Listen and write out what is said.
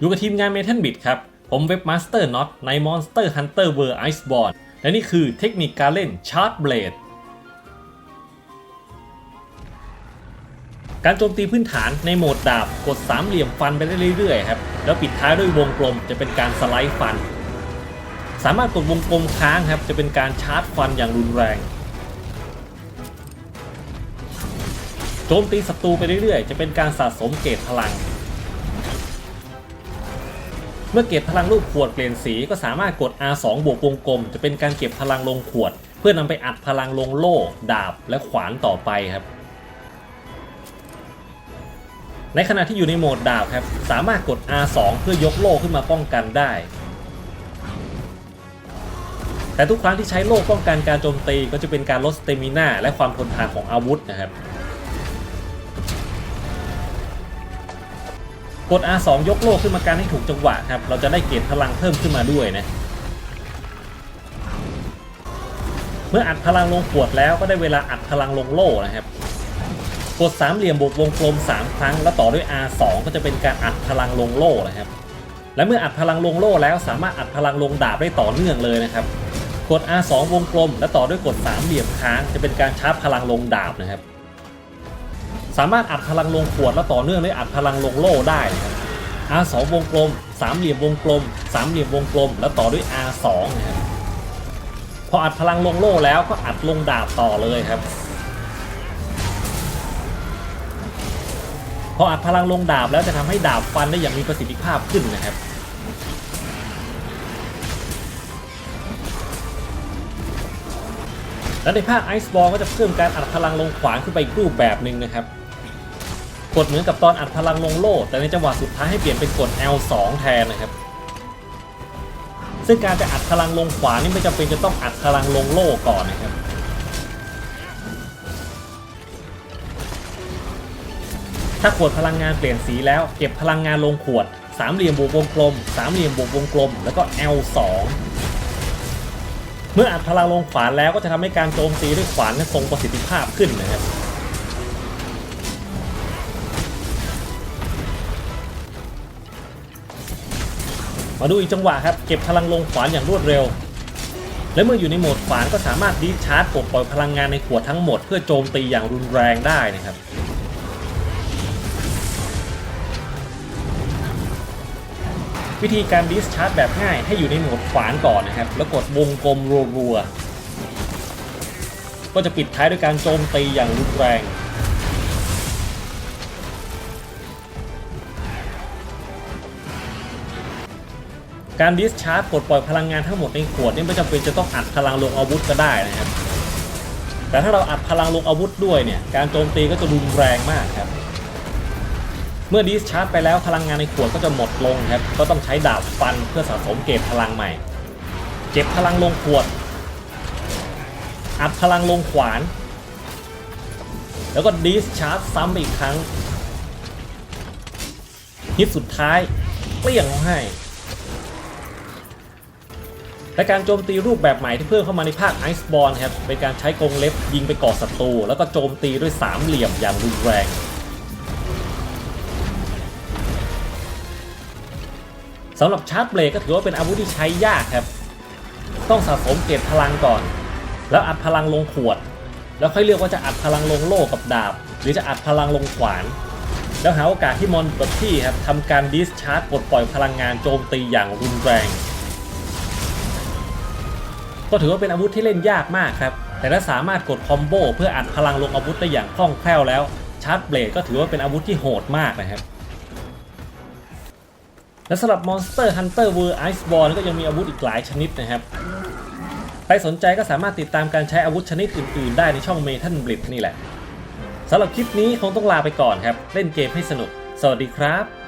อยู่กับทีมงาน Metal Bit ครับ ผมเว็บมาสเตอร์น็อตใน Monster Hunter World Iceborne และนี่คือเทคนิคการเล่น Chart Blade การโจมตีพื้นฐานในโหมดดาบกดสามเหลี่ยมฟันไปได้เรื่อยๆครับ แล้วปิดท้ายด้วยวงกลมจะเป็นการสไลด์ฟัน สามารถกดวงกลมค้างครับ จะเป็นการชาร์จฟันอย่างรุนแรง โจมตีศัตรูไปเรื่อยๆ จะเป็นการสะสมเกรดพลัง เมื่อเก็บพลังรูปขวดเปลี่ยนสีก็สามารถกด R2 บวกวงกลม จะเป็นการเก็บพลังลงขวด เพื่อนำไปอัดพลังลงโล่ ดาบและขวานต่อไปครับ ในขณะที่อยู่ในโหมดดาบครับ สามารถกด R2 เพื่อยกโล่ขึ้นมาป้องกันได้ แต่ทุกครั้งที่ใช้โล่ป้องกันการโจมตีก็จะเป็นการลดสเตมิน่าและความทนทานของอาวุธนะครับ กด R2 ยกโล่ขึ้นมาการให้ถูกจังหวะครับ เราจะได้เกรดพลังเพิ่มขึ้นมาด้วยนะ เมื่ออัดพลังลงขวดแล้วก็ได้เวลาอัดพลังลงโล่นะครับ กดสามเหลี่ยมบวกวงกลม 3 ครั้ง แล้วต่อด้วย R2 ก็จะเป็นการอัดพลังลงโล่นะครับ และเมื่ออัดพลังลงโล่แล้วสามารถอัดพลังลงดาบได้ต่อเนื่องเลยนะครับ กด R2 วงกลม และต่อด้วยกดสามเหลี่ยมค้างจะเป็นการชาร์จพลังลงดาบนะครับ สามารถอัดพลังลงขวดแล้วต่อเนื่องด้วยอัดพลังลงโล่ได้ครับ R2 วงกลมสามเหลี่ยมวงกลมสามเหลี่ยมวงกลม แล้วต่อด้วย R2 นะครับพออัดพลังลงโล่แล้วก็อัดลงดาบต่อเลยครับ พออัดพลังลงดาบแล้วจะทำให้ดาบฟันได้อย่างมีประสิทธิภาพขึ้นนะครับ และในภาคไอซ์บอลก็จะเพิ่มการอัดพลังลงขวานขึ้นไปอีกรูปแบบหนึ่งนะครับ กดเหมือนกับตอนอัดพลังลงโล่ แต่ในจังหวะสุดท้ายให้เปลี่ยนเป็นกด L2 แทนนะครับ ซึ่งการจะอัดพลังลงขวานี่ไม่จำเป็นจะต้องอัดพลังลงโล่ก่อนนะครับถ้าขวดพลังงานเปลี่ยนสีแล้วเก็บพลังงานลงขวดสามเหลี่ยมบวกวงกลมสามเหลี่ยมบวกวงกลม แล้วก็ L2 เมื่ออัดพลังลงขวานแล้วก็จะทำให้การโจมตีด้วยขวานนั้นทรงประสิทธิภาพขึ้นนะครับ มาดูอีกจังหวะครับ เก็บพลังลงขวานอย่างรวดเร็ว และเมื่ออยู่ในโหมดขวานก็สามารถดีชาร์จปลดปล่อยพลังงานในขวดทั้งหมด เพื่อโจมตีอย่างรุนแรงได้นะครับวิธีการดิสชาร์จแบบง่ายให้อยู่ในโหมดขวานก่อนนะครับ แล้วกดวงกลมรัวๆก็จะปิดท้ายด้วยการโจมตีอย่างรุนแรง การดิสชาร์จปลดปล่อยพลังงานทั้งหมดในขวดนี่ไม่จำเป็นจะต้องอัดพลังลงอาวุธก็ได้นะครับ แต่ถ้าเราอัดพลังลงอาวุธด้วยเนี่ยการโจมตีก็จะรุนแรงมากครับ เมื่อดิสชาร์จไปแล้วพลังงานในขวดก็จะหมดลงครับก็ต้องใช้ดาบฟันเพื่อสะสมเก็บพลังใหม่ เก็บพลังลงขวด อัดพลังลงขวาน แล้วก็ดิสชาร์จซ้ำอีกครั้งฮิตสุดท้ายเปรี้ยงให้ และการโจมตีรูปแบบใหม่ที่เพิ่มเข้ามาในภาคไอซ์บอลครับเป็นการใช้กรงเล็บยิงไปก่อศัตรูแล้วก็โจมตีด้วยสามเหลี่ยมอย่างรุนแรงสำหรับชาร์จเบรกก็ถือว่าเป็นอาวุธที่ใช้ยากครับ ต้องสะสมเก็บพลังก่อน แล้วอัดพลังลงขวด แล้วค่อยเลือกว่าจะอัดพลังลงโล่กับดาบ หรือจะอัดพลังลงขวาน แล้วหาโอกาสที่มอนกับที่ครับทำการดิสชาร์จปลดปล่อยพลังงานโจมตีอย่างรุนแรง ก็ถือว่าเป็นอาวุธที่เล่นยากมากครับ แต่ถ้าสามารถกดคอมโบเพื่ออัดพลังลงอาวุธได้อย่างคล่องแคล่วแล้ว ชาร์จเบลดก็ถือว่าเป็นอาวุธที่โหดมากนะครับ และสำหรับ Monster Hunter World Iceborne ก็ยังมีอาวุธอีกหลายชนิดนะครับใครสนใจก็สามารถติดตามการใช้อาวุธชนิดอื่น ๆ ได้ในช่อง Metal Blitz นี่แหละสำหรับคลิปนี้คงต้องลาไปก่อนครับ เล่นเกมให้สนุก สวัสดีครับ